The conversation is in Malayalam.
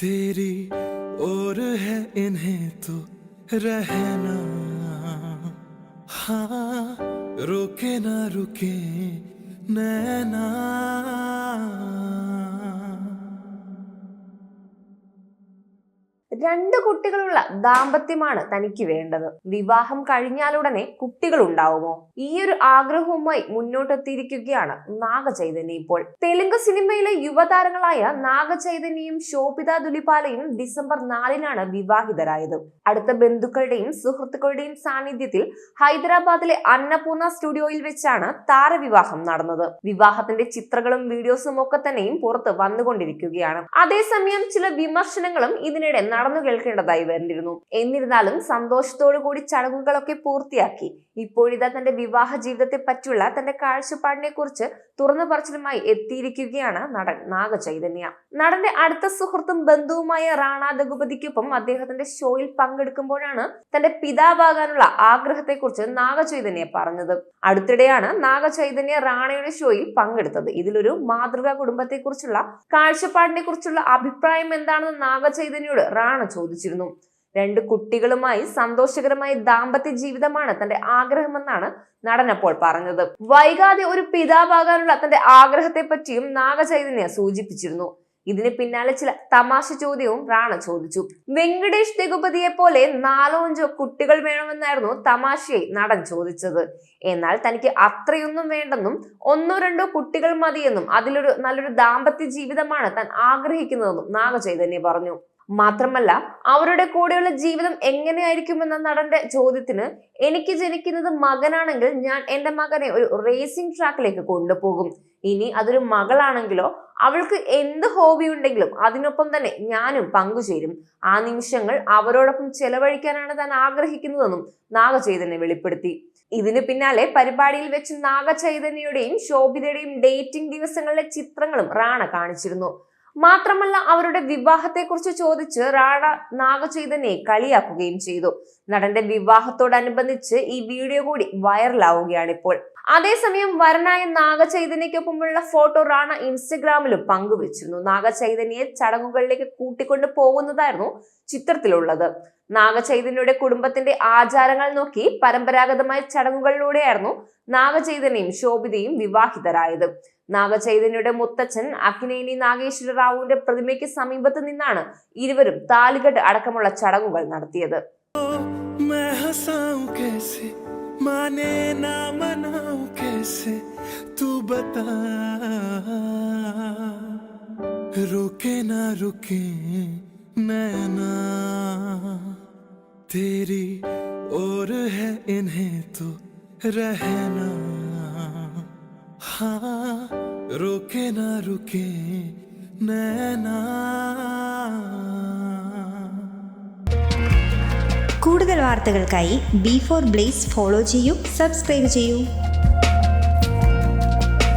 तेरी और है इन्हें तो रहना। हाँ रुके ना रुके नैना। രണ്ട് കുട്ടികളുള്ള ദാമ്പത്യമാണ് തനിക്ക് വേണ്ടത്. വിവാഹം കഴിഞ്ഞാലുടനെ കുട്ടികൾ ഉണ്ടാവുമോ ഈ ഒരു ആഗ്രഹവുമായി മുന്നോട്ടെത്തിയിരിക്കുകയാണ് നാഗചൈതന്യ ഇപ്പോൾ. തെലുങ്ക് സിനിമയിലെ യുവതാരങ്ങളായ നാഗചൈതന്യയും ശോഭിത ദുലിപാലയും ഡിസംബർ നാലിനാണ് വിവാഹിതരായത്. അടുത്ത ബന്ധുക്കളുടെയും സുഹൃത്തുക്കളുടെയും സാന്നിധ്യത്തിൽ ഹൈദരാബാദിലെ അന്നപൂർണ സ്റ്റുഡിയോയിൽ വെച്ചാണ് താരവിവാഹം നടന്നത്. വിവാഹത്തിന്റെ ചിത്രങ്ങളും വീഡിയോസും ഒക്കെ തന്നെയും പുറത്ത് വന്നുകൊണ്ടിരിക്കുകയാണ്. അതേസമയം ചില വിമർശനങ്ങളും ഇതിനിടെ നടന്നു കേൾക്കേണ്ടതായി വന്നിരുന്നു. എന്നിരുന്നാലും സന്തോഷത്തോടു കൂടി ചടങ്ങുകളൊക്കെ പൂർത്തിയാക്കി. ഇപ്പോഴിതാ തന്റെ വിവാഹ ജീവിതത്തെ പറ്റിയുള്ള തന്റെ കാഴ്ചപ്പാടിനെ കുറിച്ച് തുറന്നു പറച്ചിലുമായി എത്തിയിരിക്കുകയാണ് നടൻ നാഗചൈതന്യ. നടന്റെ അടുത്ത സുഹൃത്തും ബന്ധുവുമായ റാണ ദഗുപതിക്കൊപ്പം അദ്ദേഹത്തിന്റെ ഷോയിൽ പങ്കെടുക്കുമ്പോഴാണ് തന്റെ പിതാവാകാനുള്ള ആഗ്രഹത്തെക്കുറിച്ച് നാഗചൈതന്യ പറഞ്ഞത്. അടുത്തിടെയാണ് നാഗചൈതന്യ റാണയുടെ ഷോയിൽ പങ്കെടുത്തത്. ഇതിലൊരു മാതൃകാ കുടുംബത്തെക്കുറിച്ചുള്ള കാഴ്ചപ്പാടിനെ കുറിച്ചുള്ള അഭിപ്രായം എന്താണെന്ന് നാഗചൈതന്യോട് റാണ ചോദിച്ചിരുന്നു. രണ്ട് കുട്ടികളുമായി സന്തോഷകരമായ ദാമ്പത്യ ജീവിതമാണ് തന്റെ ആഗ്രഹമെന്നാണ് നടൻ അപ്പോൾ പറഞ്ഞത്. വൈകാതെ ഒരു പിതാവാകാനുള്ള തന്റെ ആഗ്രഹത്തെ പറ്റിയും നാഗചൈതന്യ സൂചിപ്പിച്ചിരുന്നു. ഇതിന് പിന്നാലെ ചില തമാശ ചോദ്യവും റാണ ചോദിച്ചു. വെങ്കടേഷ് രഘുപതിയെ പോലെ നാലോ അഞ്ചോ കുട്ടികൾ വേണമെന്നായിരുന്നു തമാശയെ നടൻ ചോദിച്ചത്. എന്നാൽ തനിക്ക് അത്രയൊന്നും വേണ്ടെന്നും ഒന്നോ രണ്ടോ കുട്ടികൾ മതിയെന്നും അതിലൊരു നല്ലൊരു ദാമ്പത്യ ജീവിതമാണ് താൻ ആഗ്രഹിക്കുന്നതെന്നും നാഗചൈതന്യ പറഞ്ഞു. മാത്രമല്ല അവരുടെ കൂടെയുള്ള ജീവിതം എങ്ങനെയായിരിക്കുമെന്ന നടന്റെ ചോദ്യത്തിന് എനിക്ക് ജനിക്കുന്നത് മകനാണെങ്കിൽ ഞാൻ എന്റെ മകനെ ഒരു റേസിംഗ് ട്രാക്കിലേക്ക് കൊണ്ടുപോകും. ഇനി അതൊരു മകളാണെങ്കിലോ അവൾക്ക് എന്ത് ഹോബി ഉണ്ടെങ്കിലും അതിനൊപ്പം തന്നെ ഞാനും പങ്കുചേരും. ആ നിമിഷങ്ങൾ അവരോടൊപ്പം ചെലവഴിക്കാനാണ് താൻ ആഗ്രഹിക്കുന്നതെന്നും നാഗചൈതന്യ വെളിപ്പെടുത്തി. ഇതിന് പിന്നാലെ പരിപാടിയിൽ വെച്ച് നാഗചൈതന്യയുടെയും ശോഭിതയുടെയും ഡേറ്റിംഗ് ദിവസങ്ങളിലെ ചിത്രങ്ങളും റാണ കാണിച്ചിരുന്നു. മാത്രമല്ല അവരുടെ വിവാഹത്തെക്കുറിച്ച് ചോദിച്ച് റാണ നാഗചൈതനെ കളിയാക്കുകയും ചെയ്തു. നടന്റെ വിവാഹത്തോടനുബന്ധിച്ച് ഈ വീഡിയോ കൂടി വൈറലാവുകയാണ് ഇപ്പോൾ അതേസമയം വരനായ നാഗചൈതന്യക്കൊപ്പമുള്ള ഫോട്ടോ റാണ ഇൻസ്റ്റഗ്രാമിലും പങ്കുവച്ചിരുന്നു. നാഗചൈതന്യെ ചടങ്ങുകളിലേക്ക് കൂട്ടിക്കൊണ്ടു പോകുന്നതായിരുന്നു ചിത്രത്തിലുള്ളത്. നാഗചൈതന്യയുടെ കുടുംബത്തിന്റെ ആചാരങ്ങൾ നോക്കി പരമ്പരാഗതമായ ചടങ്ങുകളിലൂടെയായിരുന്നു നാഗചൈതന്യയും ശോഭിതയും വിവാഹിതരായത്. നാഗചൈതന്യയുടെ മുത്തച്ഛൻ അക്കിനേനി നാഗേശ്വര റാവുവിന്റെ പ്രതിമയ്ക്ക് സമീപത്ത് നിന്നാണ് ഇരുവരും താലികെട്ട് അടക്കമുള്ള ചടങ്ങുകൾ നടത്തിയത്. मैं बता रुके ना रुके नैना तेरी और है इन्हें तो रहना हाँ रुके ना रुके नैना കൂടുതൽ വാർത്തകൾക്കായി ബി ഫോർ ബ്ലേസ് ഫോളോ ചെയ്യൂ സബ്സ്ക്രൈബ് ചെയ്യൂ